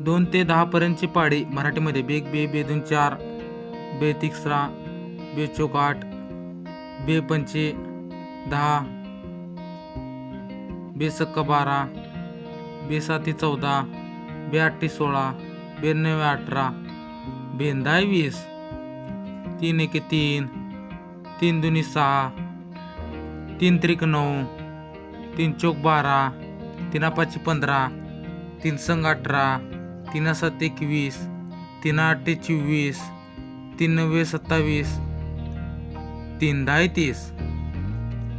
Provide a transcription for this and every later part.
दोन ते दहापर्यंतचे पर्यंतची मराठीमध्ये. बेग बे बेदून चार. बे तिसरा. बे चौक आठ. बे पंचे. दहा. बे सक्का बारा. बे साती चौदा. बे आठी सोळा. बे नवे अठरा. बेंदाय वीस. तीन एके तीन. तीन दुनी सहा. तीन त्रिक नऊ. तीन चौक बारा. तीन पाचशे पंधरा. तीन संघ अठरा. तीन सात एकवीस तीन आठ चोवीस तीन नव्वे सत्तावीस तीन दहा तीस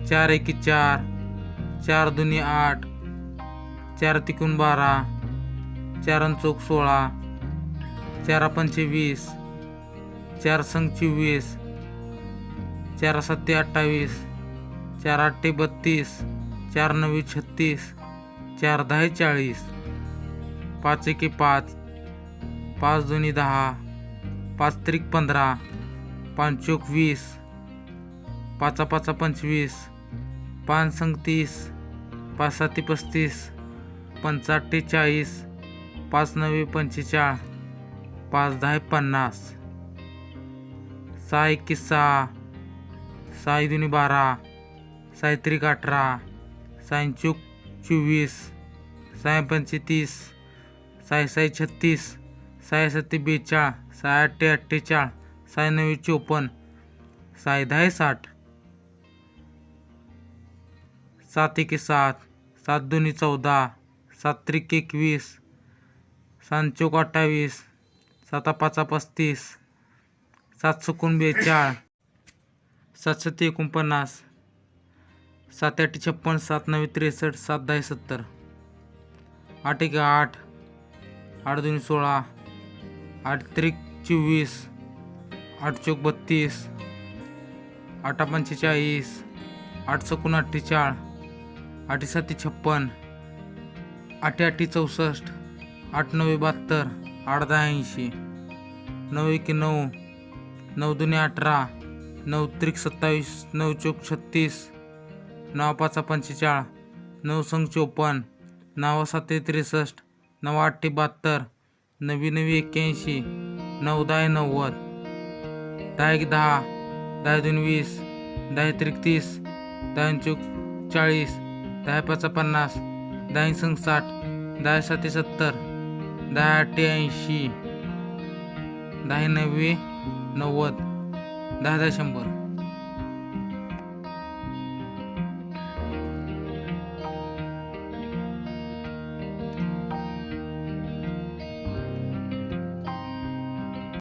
चार एके चार चार दुनी आठ चार तिकून बारा चार चौक सोळा चार पंचे वीस चार संघ चोवीस चार सत्ते अठ्ठावीस चार आठे बत्तीस चार नव्वे छत्तीस चार दहा चाळीस. पाच एके पाच पाच दोन्ही दहा पाच त्रिक पंधरा पाच चोक वीस पाचा पाचा पंचवीस पाच संघ पाच साती पस्तीस पंच अठ्ठेचाळीस पाच नव्वे पंचेचाळ पाच दहा पन्नास सहा एके सहा सहा दुनी बारा सहा त्रिक अठरा सहा चोक चोवीस सहा पंचे तीस सहा सहा छत्तीस सहा बेचाळ सहा अठ्ठे अठ्ठेचाळ सहा नव्वे चोपन्न सहा दहा साठ सात एके सात सात दोन्ही चौदा सात त्रिक एकवीस सात चौक अठ्ठावीस साता पाचा पस्तीस सात सुकून बेचाळ सात एकोणपन्नास सात आठ छप्पन सात नव्वे त्रेसष्ट सात दहा सत्तर. आठ एक आठ. आठ दोन सोळा आठ त्रिक चोवीस आठ चौक बत्तीस आठ पंचेचाळीस आठ सकून अठ्ठेचाळ आठ साती छप्पन आठ आठी चौसष्ट आठ नव्वे बहात्तर आठ दहा ऐंशी नऊ एक नऊ नऊ दोन्ही अठरा नऊ त्रिक सत्तावीस नऊ चौक छत्तीस नऊ पाचा पंचेचाळ नऊ संघ चोपन्न नऊ साते त्रेसष्ट नऊ आठे बहात्तर नवी नवी एक्क्याऐंशी नऊ दहा नव्वद दहा एक दहा दहा दोन वीस दहा त्रिक तीस दहा चौक चाळीस दहा पाचा पन्नास दहा संघ साठ दहा साते सत्तर दहा आठे ऐंशी दहा नव्वे नव्वद दहा दहा शंभर.